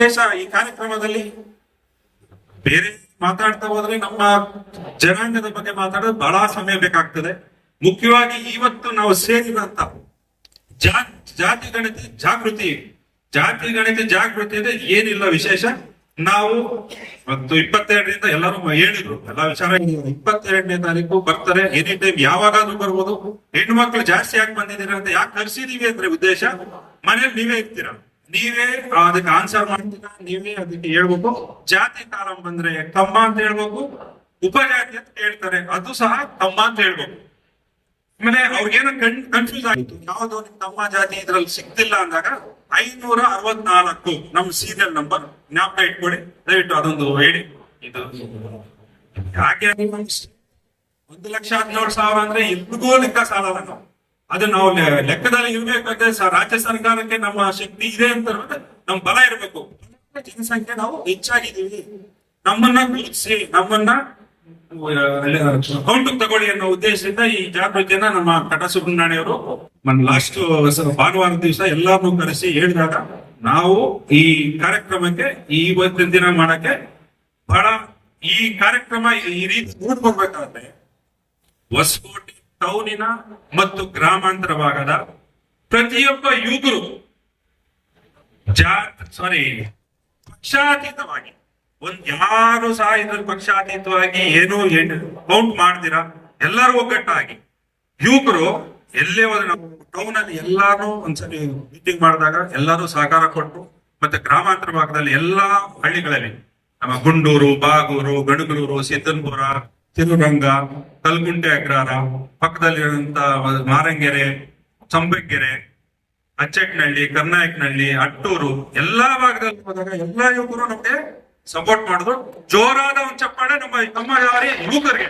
ವಿಶೇಷ ಈ ಕಾರ್ಯಕ್ರಮದಲ್ಲಿ ಬೇರೆ ಮಾತಾಡ್ತಾ ಹೋದ್ರೆ ನಮ್ಮ ಜನಾಂಗದ ಬಗ್ಗೆ ಮಾತಾಡೋದು ಬಹಳ ಸಮಯ ಬೇಕಾಗ್ತದೆ. ಮುಖ್ಯವಾಗಿ ಇವತ್ತು ನಾವು ಸೇರಿದಂತ ಜಾ ಜಾತಿ ಗಣಿತ ಜಾಗೃತಿ, ಜಾತಿ ಗಣಿತ ಜಾಗೃತಿ ಅಂದ್ರೆ ಏನಿಲ್ಲ ವಿಶೇಷ. ನಾವು ಮತ್ತು ಇಪ್ಪತ್ತೆರಡರಿಂದ ಎಲ್ಲರೂ ಹೇಳಿದ್ರು, ಎಲ್ಲ ವಿಚಾರ. ಇಪ್ಪತ್ತೆರಡನೇ ತಾರೀಕು ಬರ್ತಾರೆ ಎನಿ ಟೈಮ್ ಯಾವಾಗಾದ್ರೂ ಬರ್ಬೋದು. ಹೆಣ್ಣು ಮಕ್ಕಳು ಜಾಸ್ತಿ ಯಾಕೆ ಬಂದಿದ್ದೀರಾ ಅಂತ ಯಾಕೆ ಕರ್ಸಿದೀವಿ ಅಂದ್ರೆ ಉದ್ದೇಶ ಮನೇಲಿ ನೀವೇ ಇರ್ತೀರಾ? ನೀವೇ ಅದಕ್ಕೆ ಆನ್ಸರ್ ಮಾಡ್ತೀರಾ? ನೀವೇ ಅದಕ್ಕೆ ಹೇಳ್ಬೇಕು. ಜಾತಿ ಕಾಲಂ ಬಂದ್ರೆ ತಮ್ಮ ಅಂತ ಹೇಳ್ಬೇಕು. ಉಪಜಾತಿ ಅಂತ ಹೇಳ್ತಾರೆ. ಅದು ಸಹ ತಮ್ಮ ಅಂತ ಹೇಳ್ಬೇಕು. ಆಮೇಲೆ ಅವ್ರಿಗೇನೋ ಕನ್ ಕನ್ಫ್ಯೂಸ್ ಆಯ್ತು. ಯಾವ್ದು ತಮ್ಮ ಜಾತಿ ಇದ್ರಲ್ಲಿ ಸಿಗ್ತಿಲ್ಲ ಅಂದಾಗ ಐನೂರ ಅರವತ್ನಾಲ್ಕು ನಮ್ ಸೀರಿಯಲ್ ನಂಬರ್ ಜ್ಞಾಪಕ ಇಟ್ಕೊಳ್ಳಿ. ದಯವಿಟ್ಟು ಅದೊಂದು ಹೇಳಿ. ಇದು ಯಾಕೆ? ಒಂದು ಲಕ್ಷ ಹದಿನೇಳು ಸಾವಿರ ಅಂದ್ರೆ ಎಲ್ರಿಗೂ ಲೆಕ್ಕ ಸಾಲಲ್ಲ ನಾವು ಅದು ನಾವು ಲೆಕ್ಕದಲ್ಲಿ ಇರಬೇಕಾದ್ರೆ ರಾಜ್ಯ ಸರ್ಕಾರಕ್ಕೆ ನಮ್ಮ ಶಕ್ತಿ ಇದೆ ಅಂತ ನಮ್ ಬಲ ಇರಬೇಕು. ಜನಸಂಖ್ಯೆ ನಾವು ಹೆಚ್ಚಾಗಿದ್ದೀವಿ. ನಮ್ಮನ್ನ ಗುರುತಿಸಿ, ನಮ್ಮನ್ನ ಕೌಂಟ್ ತಗೊಳ್ಳಿ ಅನ್ನೋ ಉದ್ದೇಶದಿಂದ ಈ ಜಾಗೃತಿಯನ್ನ ನಮ್ಮ ಕಟ ಸುಬ್ರಹ್ಮಣ್ಯವರು ಲಾಸ್ಟ್ ಭಾನುವಾರ ದಿವಸ ಎಲ್ಲಾರನ್ನೂ ಕರೆಸಿ ಹೇಳಿದಾಗ ನಾವು ಈ ಕಾರ್ಯಕ್ರಮಕ್ಕೆ ಇವತ್ತಿನ ದಿನ ಮಾಡಕ್ಕೆ ಬಹಳ ಈ ಕಾರ್ಯಕ್ರಮ ಈ ರೀತಿ ನೋಡ್ಕೊಳ್ಬೇಕಾದ್ರೆ ಹೊಸಕೋಟೆ ಟೌನಿನ ಮತ್ತು ಗ್ರಾಮಾಂತರ ಭಾಗದ ಪ್ರತಿಯೊಬ್ಬ ಯುವಕರು ಸಾರಿ ಪಕ್ಷಾತೀತವಾಗಿ, ಒಂದ್ ಯಾರು ಸಹ ಇದ್ರಲ್ಲಿ ಪಕ್ಷಾತೀತವಾಗಿ ಏನು ಕೌಂಟ್ ಮಾಡ್ದಿರಾ, ಎಲ್ಲರೂ ಒಗ್ಗಟ್ಟಾಗಿ, ಯುವಕರು ಎಲ್ಲೇ ಹೋದ್ರೆ ಟೌನ್ ಅಲ್ಲಿ ಎಲ್ಲಾರು ಒಂದ್ಸರಿ ಮೀಟಿಂಗ್ ಮಾಡಿದಾಗ ಎಲ್ಲರೂ ಸಹಕಾರ ಕೊಟ್ಟು, ಮತ್ತೆ ಗ್ರಾಮಾಂತರ ಭಾಗದಲ್ಲಿ ಎಲ್ಲಾ ಹಳ್ಳಿಗಳಲ್ಲಿ, ನಮ್ಮ ಗುಂಡೂರು, ಬಾಗೂರು ಗಣಗಲೂರು ಸಿದ್ದನ್ಪುರ ತಿರುರಂಗ ಕಲ್ಗುಂಟೆ ಅಗ್ರಹಾರ ಪಕ್ಕದಲ್ಲಿರುವಂತ ಮಾರಂಗೆರೆ ಚಂಬಕ್ಕೆರೆ ಅಚ್ಚಟ್ನಹಳ್ಳಿ ಕರ್ನಾಯಕನಹಳ್ಳಿ ಅಟ್ಟೂರು, ಎಲ್ಲಾ ಭಾಗದಲ್ಲಿ ಹೋದಾಗ ಎಲ್ಲಾ ಯುವಕರು ನಮ್ಗೆ ಸಪೋರ್ಟ್ ಮಾಡಿದ್ರು ಜೋರಾದ ಒಂದು ಚಪ್ಪಾಳೆ ನಮ್ಮ ತಮ್ಮ ಯುವಕರಿಗೆ.